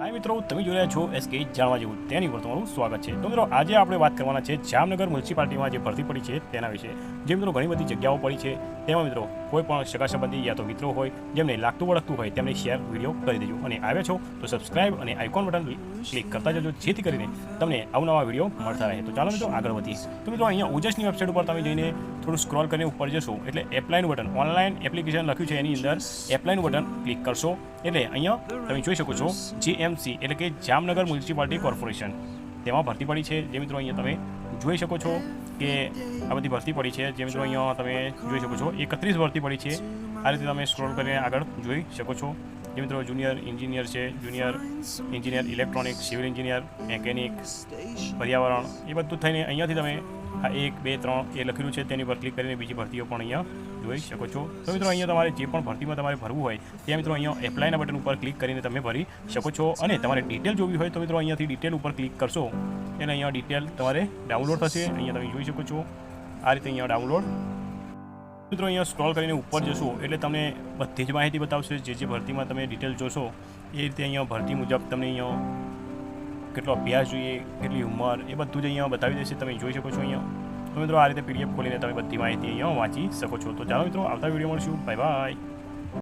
હાય મિત્રો, તમે જોઈ રહ્યા છો એસકે જાણવા જેવું તેની પર તમારું સ્વાગત છે. તો મિત્રો, આજે આપણે વાત કરવાના છે જામનગર મ્યુનિસિપાલિટીમાં જે ભરતી પડી છે તેના વિશે. જે મિત્રો ઘણી બધી જગ્યાઓ પડી છે, તેમાં મિત્રો કોઈ પણ સગા સંબંધી યા તો મિત્રો હોય, જેમને લાગતું વળગતું હોય, તેમને શેર વીડિયો કરી દેજો. અને આવ્યા છો તો સબસ્ક્રાઇબ અને આઇકોન બટન ક્લિક કરતા જજો, જેથી કરીને તમને અવનવા વીડિયો મળતા રહે. તો ચાલો મિત્રો આગળ વધીએ. તો મિત્રો અહીંયા ઓજસની વેબસાઇટ ઉપર તમે જઈને થોડું સ્ક્રોલ કરીને ઉપર જશો. એટલે એપ્લાયનું બટન ઓનલાઈન એપ્લિકેશન લખ્યું છે એની અંદર. એપ્લાયનું બટન ક્લિક કરશો. એટલે અહીંયા તમે જોઈ શકો છો જીએમસી એટલે કે જામનગર મ્યુનિસિપાલિટી કોર્પોરેશન તેમાં ભરતી પડી છે. જે મિત્રો અહીંયા તમે જોઈ શકો છો કે આ બધી ભરતી પડી છે. જે મિત્રો અહીંયા તમે જોઈ શકો છો. એકત્રીસ ભરતી પડી છે. આ રીતે તમે સ્ક્રોલ કરીને આગળ જોઈ શકો છો. જે મિત્રો જુનિયર એન્જિનિયર છે junior engineer electronic civil engineer mechanic પર્યાવરણ, એ બધું થઈને અહીંયાથી તમે આ એક, બે, ત્રણ એ લખેલું છે, તેની પર ક્લિક કરીને બીજી ભરતીઓ પણ અહીંયા જોઈ શકો છો. તો મિત્રો, અહીંયા તમારે જે પણ ભરતીમાં તમારે ભરવું હોય તે મિત્રો અહીંયા એપ્લાયના બટન ઉપર ક્લિક કરીને તમે ભરી શકો છો અને તમારે ડિટેલ જોવી હોય તો મિત્રો, અહીંયાથી ડિટેલ ઉપર ક્લિક કરશો એટલે અહીંયા ડિટેલ તમારે ડાઉનલોડ થશે. અહીંયા તમે જોઈ શકો છો, આ રીતે અહીંયા ડાઉનલોડ મિત્રો, અહીંયા સ્ક્રોલ કરીને ઉપર જશો એટલે તમને બધી જ માહિતી બતાવશે. જે જે ભરતીમાં તમે ડિટેલ જોશો, એ રીતે અહીંયા ભરતી મુજબ તમને અહીંયા કેટલો અભ્યાસ જોઈએ, કેટલી ઉંમર, એ બધું જ અહીંયા બતાવી દેશે. તમે જોઈ શકો છો અહીંયા. તો મિત્રો, આ રીતે પીડીએફ ખોલીને તમે બધી માહિતી અહીંયા વાંચી શકો છો. તો ચાલો મિત્રો, આવતા વીડિયો મળશું. Bye bye